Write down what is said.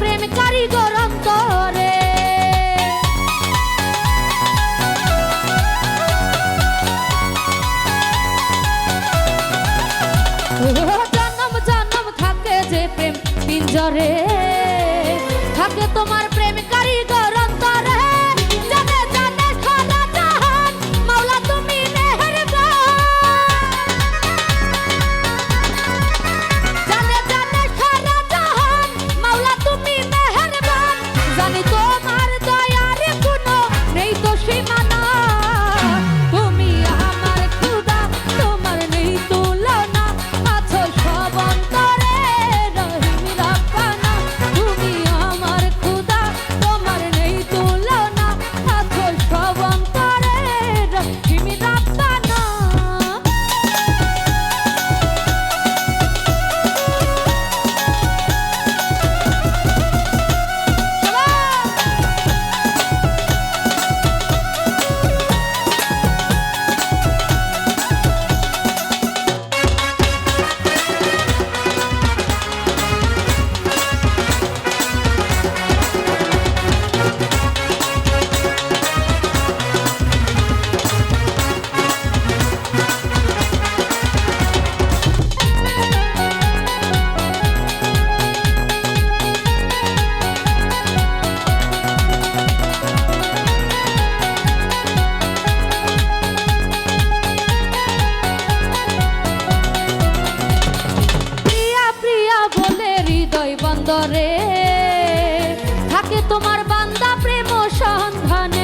প্রেম কারিগর অন্তরে। জন্ম জন্ম থাকে যে প্রেম পিঞ্জরে থাকে তোমার প্রেম তোমার বান্দা প্রেম সন্ধানে।